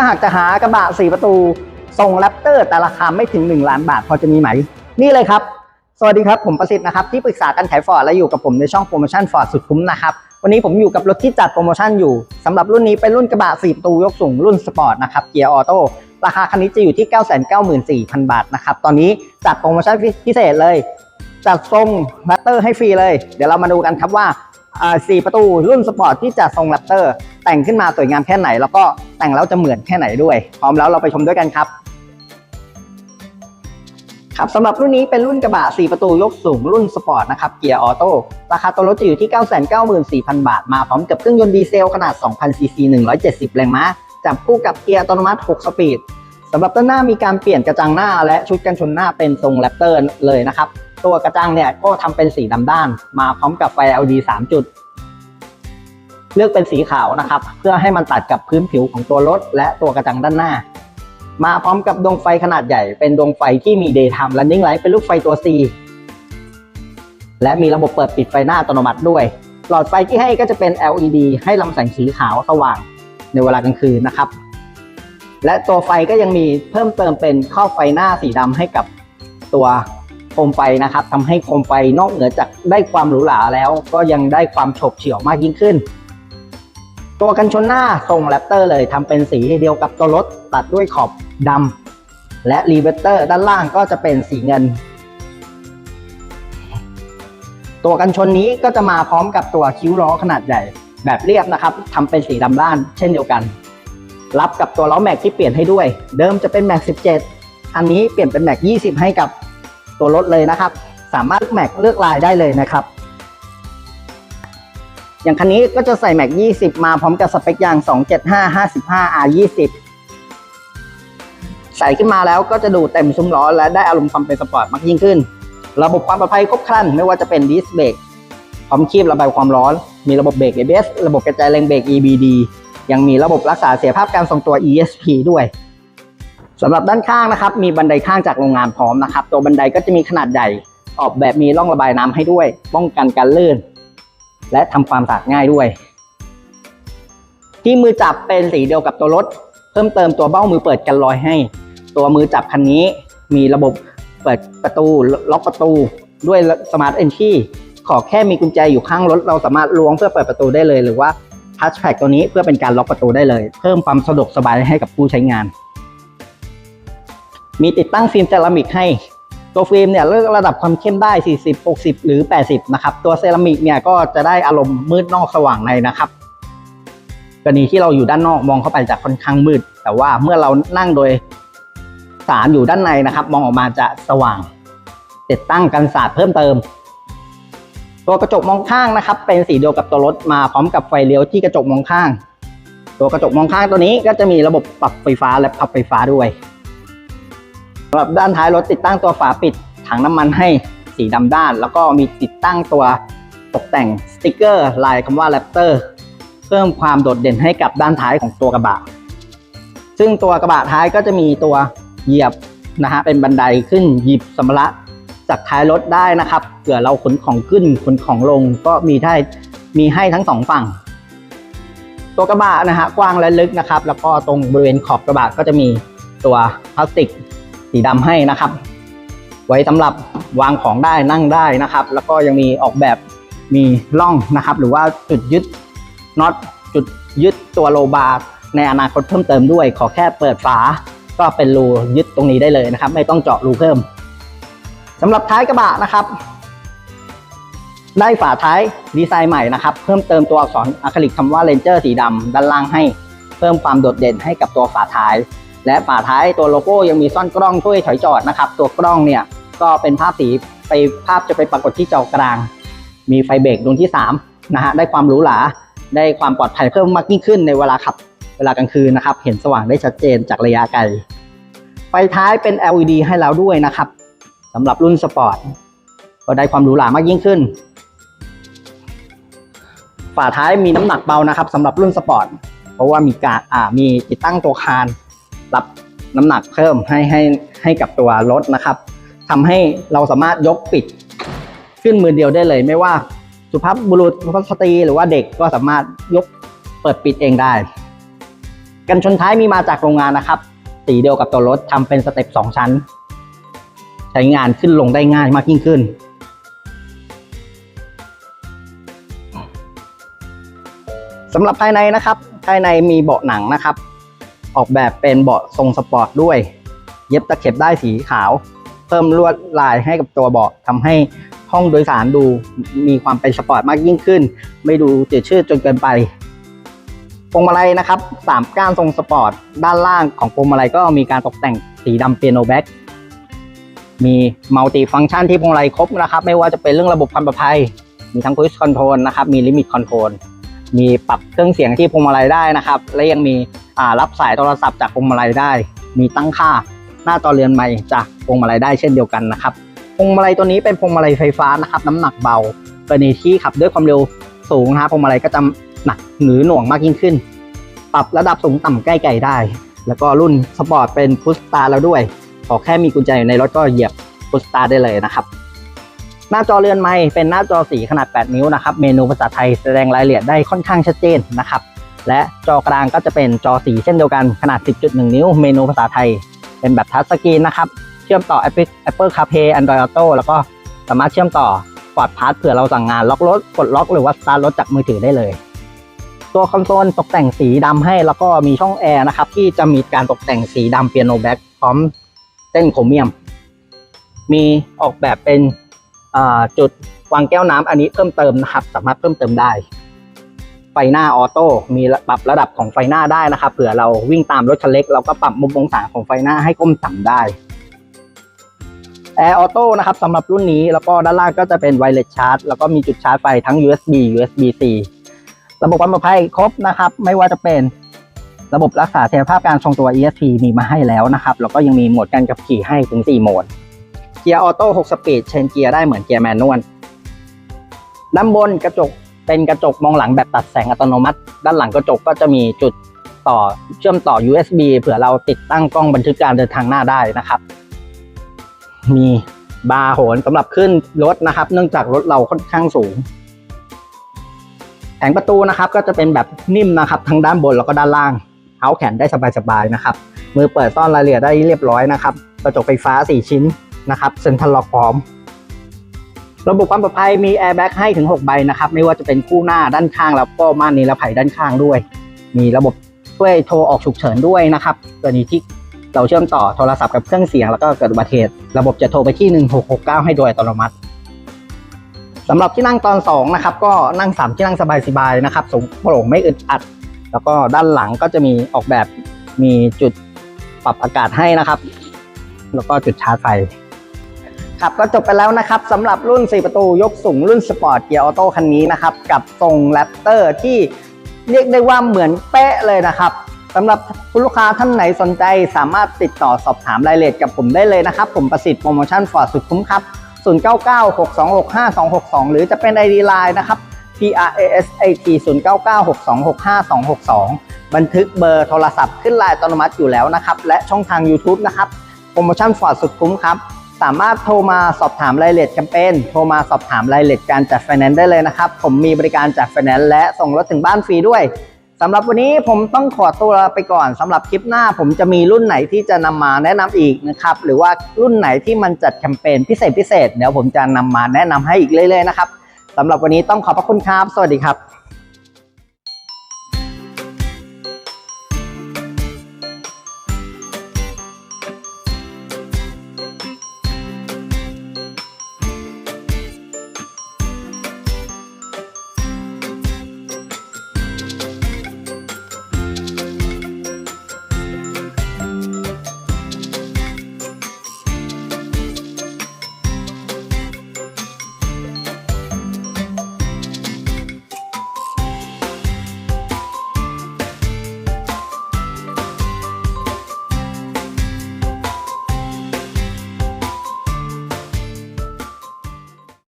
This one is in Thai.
ถ้าหากจะหากระบะ4ประตูทรงแรปเตอร์แต่ราคาไม่ถึง 1 ล้านบาทพอจะมีไหม นี่เลยครับ สวัสดีครับ ผมประสิทธิ์นะครับ ที่ปรึกษาการขายฟอร์ดและอยู่กับผมในช่องโปรโมชั่นฟอร์ดสุดคุ้มนะครับ วันนี้ผมอยู่กับรถที่จัดโปรโมชั่นอยู่สำหรับรุ่นนี้เป็นรุ่นกระบะ4ประตูยกสูงรุ่นสปอร์ตนะครับเกียร์ออโต้ราคาคันนี้จะอยู่ที่ 994,000 บาทนะครับตอนนี้จัดโปรโมชั่นพิเศษเลย จัดทรงแรปเตอร์ให้ฟรีเลย เดี๋ยวเรามาดูกันครับว่าอ่าสี่ประตูรุ่นสปอร์ตที่จัดทรงแรปเตอร์ แต่งขึ้นมาสวยงามแค่ไหน แล้วก็แต่งแล้วจะเหมือนแค่ไหนด้วย พร้อมแล้วเราไปชมด้วยกันครับ ครับสำหรับรุ่นนี้เป็นรุ่นกระบะ 4 ประตูยกสูงรุ่นสปอร์ตนะครับเกียร์ออโต้ราคาตัวรถจะอยู่ที่ 994,000 บาท มาพร้อมกับเครื่องยนต์ดีเซลขนาด 2,000 ซีซี 170 แรงม้าจับคู่กับเกียร์อัตโนมัติ 6 สปีดสำหรับด้านหน้ามีการเปลี่ยนกระจังหน้าและชุดกันชนหน้าเป็นทรงแรปเตอร์เลยนะครับ ตัวกระจังเนี่ยก็ทำเป็นสีดำด้าน มาพร้อมกับไฟ LED 3 จุด เลือกเป็นสีขาวนะครับ เพื่อให้มันตัดกับพื้นผิวของตัวรถ และตัวกระจังด้านหน้า มาพร้อมกับดวงไฟขนาดใหญ่ เป็นดวงไฟที่มี daytime running light เป็นรูปไฟตัว C และมีระบบเปิดปิดไฟหน้าอัตโนมัติด้วย หลอดไฟที่ให้ก็จะเป็น LED ให้ลำแสงสีขาวสว่างในเวลากลางคืนนะครับ และตัวไฟก็ยังมีเพิ่มเติมเป็นข้อไฟหน้าสีดำให้กับตัวโคมไฟนะครับทำให้โคมไฟนอกเหนือจากได้ความหรูหราแล้ว ก็ยังได้ความโฉบเฉี่ยวมากยิ่งขึ้น ตัวกันชนหน้าทรงแรปเตอร์เลยทำเป็นสีเดียวกับตัวรถตัดด้วยขอบดำและรีเวเตอร์ด้านล่างก็จะเป็นสีเงิน ตัวกันชนนี้ก็จะมาพร้อมกับตัวคิ้วล้อขนาดใหญ่ แบบเรียบนะครับทำเป็นสีดำด้าน เช่นเดียวกัน รับกับตัวล้อแม็กที่เปลี่ยนให้ด้วย เดิมจะเป็นแม็ก17 อันนี้เปลี่ยนเป็นแม็ก20 ให้กับตัวรถเลยนะครับ สามารถแม็กเลือกลายได้เลยนะครับ อย่างคันนี้ก็จะใส่แม็ก 20 มาพร้อมกับสเปคยาง 275 55 R 20ใส่ขึ้นมาแล้วก็จะดูเต็มซุ้มล้อและได้อารมณ์ความเป็นสปอร์ตมากยิ่งขึ้น ระบบความปลอดภัยครบครัน ไม่ว่าจะเป็นดิสเบรกพร้อมคีบระบายความร้อน มีระบบเบรก ABS ระบบกระจายแรงเบรก EBD ยังมีระบบรักษาเสียภาพการทรงตัว ESP ด้วยสำหรับด้านข้างนะครับมีบันไดข้างจากโรงงานพร้อมนะครับ ตัวบันไดก็จะมีขนาดใหญ่ ออกแบบมีร่องระบายน้ำให้ด้วย ป้องกันการลื่น และทำความสะอาดง่ายด้วย ที่มือจับเป็นสีเดียวกับตัวรถ เพิ่มเติมตัวเบ้ามือเปิดกันรอยให้ ตัวมือจับคันนี้มีระบบเปิดประตูล็อกประตูด้วยสมาร์ทเอนที่ขอแค่มีกุญแจอยู่ข้างรถ เราสามารถล้วงเพื่อเปิดประตูได้เลย หรือว่าทัชแพดตัวนี้เพื่อเป็นการล็อกประตูได้เลย เพิ่มความสะดวกสบายให้กับผู้ใช้งาน มีติดตั้งฟิล์มเซรามิกให้ ตัวฟิล์มเนี่ยเลือกระดับความเข้มได้ 40 60 หรือ 80 นะครับ ตัวเซรามิกเนี่ยก็จะได้อารมณ์มืดนอกสว่างในนะครับกรณีที่เราอยู่ด้านนอกมองเข้าไปจะค่อนข้างมืด แต่ว่าเมื่อเรานั่งโดยสารอยู่ด้านในนะครับ มองออกมาจะสว่างติดตั้งกันศาสตร์เพิ่มเติม ตัวกระจกมองข้างนะครับ เป็นสีเดียวกับตัวรถมาพร้อมกับไฟเลี้ยวที่กระจกมองข้าง ตัวกระจกมองข้างตัวนี้ก็จะมีระบบปรับไฟฟ้าและพับไฟฟ้าด้วย สำหรับด้านท้ายรถติดตั้งตัวฝาปิดถังน้ำมันให้สีดำด้าน แล้วก็มีติดตั้งตัวตกแต่งสติกเกอร์ลายคำว่าแรปเตอร์เพิ่มความโดดเด่นให้กับด้านท้ายของตัวกระบะ ซึ่งตัวกระบะท้ายก็จะมีตัวเหยียบนะฮะเป็นบันไดขึ้นหยิบสัมภาระจากท้ายรถได้นะครับเผื่อเราขนของขึ้นขนของลงก็มีได้มีให้ทั้งสองฝั่ง ตัวกระบะนะฮะกว้างและลึกนะครับ แล้วก็ตรงบริเวณขอบกระบะก็จะมีตัวพลาสติก สีดำให้นะครับ ไว้สำหรับวางของได้นั่งได้นะครับ แล้วก็ยังมีออกแบบมีร่องนะครับ หรือว่าจุดยึดน็อตจุดยึดตัวโลบาร์ในอนาคตเพิ่มเติมด้วย ขอแค่เปิดฝา ก็เป็นรูยึดตรงนี้ได้เลยนะครับ ไม่ต้องเจาะรูเพิ่มสำหรับท้ายกระบะนะครับ ได้ฝาท้ายดีไซน์ใหม่นะครับ เพิ่มเติมตัวอักษรอะคริลิกคำว่าเลนเจอร์สีดำด้านล่างให้ เพิ่มความโดดเด่นให้กับตัวฝาท้าย และฝาท้ายตัวโลโก้ยังมีซ่อนกล้องช่วยถอยจอดนะครับ ตัวกล้องเนี่ยก็เป็นภาพสีไปภาพจะไปปรากฏที่จอกลาง มีไฟเบรกดวงที่3นะฮะได้ความหรูหราได้ความปลอดภัยเพิ่มมากยิ่งขึ้นในเวลาขับเวลากลางคืนนะครับ เห็นสว่างได้ชัดเจนจากระยะไกล ไฟท้ายเป็น LED ให้แล้วด้วยนะครับสำหรับรุ่นสปอร์ตก็ได้ความหรูหรามากยิ่งขึ้น ฝาท้ายมีน้ำหนักเบานะครับสำหรับรุ่นสปอร์ตเพราะว่ามีการอ่ามีติดตั้งตัวคาน รับน้ำหนักเพิ่มให้ให้ให้กับตัวรถนะครับทำให้เราสามารถยกปิดขึ้นมือเดียวได้เลย ไม่ว่าสุภาพบุรุษสุภาพสตรีหรือว่าเด็กก็สามารถยกเปิดปิดเองได้ กันชนท้ายมีมาจากโรงงานนะครับ สีเดียวกับตัวรถทำเป็นสเต็ปสองชั้น ใช้งานขึ้นลงได้ง่ายมากยิ่งขึ้นสำหรับภายในนะครับ ภายในมีเบาะหนังนะครับ ออกแบบเป็นเบาะทรงสปอร์ตด้วย เย็บตะเข็บได้สีขาว เพิ่มลวดลายให้กับตัวเบาะทำให้ห้องโดยสารดูมีความเป็นสปอร์ตมากยิ่งขึ้น ไม่ดูจืดชืดจนเกินไปพวงมาลัยนะครับสามก้านทรงสปอร์ต ด้านล่างของพวงมาลัยก็มีการตกแต่งสีดำเปียโนแบ็กมีมัลติฟังก์ชันที่พวงมาลัยครบนะครับ ไม่ว่าจะเป็นเรื่องระบบความปลอดภัย มีทั้ง push control นะครับ มี limit control มีปรับเครื่องเสียงที่พวงมาลัยได้นะครับ และยังมีรับสายโทรศัพท์จากพวงมาลัยได้ มีตั้งค่าหน้าจอเรือนใหม่จากพวงมาลัยได้เช่นเดียวกันนะครับพวงมาลัยตัวนี้เป็นพวงมาลัยไฟฟ้านะครับน้ำหนักเบากรณีที่ขับด้วยความเร็วสูงนะครับพวงมาลัยก็จะหนักหรือหน่วงมากยิ่งขึ้น ปรับระดับสูงต่ำใกล้ไกลได้ แล้วก็รุ่นสปอร์ตเป็นพุชสตาร์แล้วด้วย ขอแค่มีกุญแจอยู่ในรถก็เหยียบพุชสตาร์ได้เลยนะครับ หน้าจอเรือนไม้เป็นหน้าจอสีขนาด 8 นิ้วนะครับ เมนูภาษาไทยแสดงรายละเอียดได้ค่อนข้างชัดเจนนะครับ และจอกลางก็จะเป็นจอสีเช่นเดียวกันขนาด 10.1 นิ้ว เมนูภาษาไทย เป็นแบบทัชสกรีนนะครับ เชื่อมต่อ Apple Apple CarPlay Android Auto แล้วก็สามารถเชื่อมต่อ Ford Pass เผื่อเราสั่งงานล็อกรถกดล็อกหรือว่าสตาร์ทรถจากมือถือได้เลย ตัวคอนโซลตกแต่งสีดำให้แล้วก็มีช่องแอร์นะครับที่จะมีการตกแต่งสีดำเปียโนแบ็กพร้อมเส้นโครเมียม มีออกแบบเป็น จุดวางแก้วน้ำอันนี้เพิ่มเติมนะครับ สามารถเพิ่มเติมได้ ไฟหน้าออโต้มีปรับระดับของไฟหน้าได้นะครับเผื่อเราวิ่งตามรถคันเล็กเราก็ปรับมุมองศาของไฟหน้าให้ก้มต่ำได้แอร์ออโต้นะครับสำหรับรุ่นนี้แล้วก็ด้านล่างก็จะเป็นไวเลสชาร์จแล้วก็มีจุดชาร์จไฟทั้ง USB USB-C ระบบความปลอดภัยครบนะครับ ไม่ว่าจะเป็นระบบรักษาเสถียรภาพการทรงตัว ESP มีมาให้แล้วนะครับ แล้วก็ยังมีโหมดการขับขี่ให้ถึง 4 โหมด เกียร์ออโต้6สปีดเชนเกียร์ได้เหมือนเกียร์แมนนวลด้านบนกระจกเป็นกระจกมองหลังแบบตัดแสงอัตโนมัติ ด้านหลังกระจกก็จะมีจุดต่อเชื่อมต่อ USB เผื่อเราติดตั้งกล้องบันทึกการเดินทางหน้าได้นะครับ มีบาร์โหนสำหรับขึ้นรถนะครับ เนื่องจากรถเราค่อนข้างสูง แผงประตูนะครับก็จะเป็นแบบนิ่มนะครับทั้งด้านบนแล้วก็ด้านล่างเท้าแขนได้สบายๆนะครับ มือเปิดซ่อนรายละเอียดได้เรียบร้อยนะครับ กระจกไฟฟ้า 4 ชิ้น นะครับเซ็นทรัลล็อกพร้อม ระบบความปลอดภัยมีแอร์แบ็กให้ถึง 6 ใบนะครับ ไม่ว่าจะเป็นคู่หน้าด้านข้างแล้วก็ม่านนิรภัยด้านข้างด้วย มีระบบช่วยโทรออกฉุกเฉินด้วยนะครับกรณีที่เราเชื่อมต่อโทรศัพท์กับเครื่องเสียงแล้วก็เกิดอุบัติเหตุระบบจะโทรไปที่ 1669 ให้โดยอัตโนมัติสำหรับที่นั่งตอน2นะครับก็นั่ง 3 ที่นั่งสบายๆนะครับสูงโปร่งไม่อึดอัด แล้วก็ด้านหลังก็จะมีออกแบบมีจุดปรับอากาศให้นะครับ แล้วก็จุดชาร์จไฟ ครับก็จบไปแล้วนะครับสำหรับรุ่น 4 ประตูยกสูงรุ่นสปอร์ตเกียร์ออโต้คันนี้นะครับ กับทรงแรปเตอร์ที่เรียกได้ว่าเหมือนเป๊ะเลยนะครับสำหรับคุณลูกค้าท่านไหนสนใจ สามารถติดต่อสอบถามรายละเอียดกับผมได้เลยนะครับ ผมประสิทธิ์โปรโมชั่นฟอร์ดสุดคุ้มครับ 0996265262 หรือจะเป็น ID Line นะครับ PRASAT 0996265262 บันทึกเบอร์โทรศัพท์ขึ้นไลน์อัตโนมัติอยู่แล้วนะครับ และช่องทาง YouTube นะครับ โปรโมชั่นฟอร์ดสุดคุ้มครับ สามารถโทรมาสอบถามรายละเอียดแคมเปญโทรมาสอบถามรายละเอียดการจัดไฟแนนซ์ได้เลยนะครับ ผมมีบริการจัดไฟแนนซ์และส่งรถถึงบ้านฟรีด้วยสำหรับวันนี้ผมต้องขอตัวไปก่อนสำหรับคลิปหน้า ผมจะมีรุ่นไหนที่จะนำมาแนะนำอีกนะครับหรือว่ารุ่นไหนที่มันจัดแคมเปญพิเศษพิเศษเดี๋ยวผมจะนำมาแนะนำให้อีกเรื่อยๆนะครับสำหรับวันนี้ต้องขอบพระคุณครับ สวัสดีครับ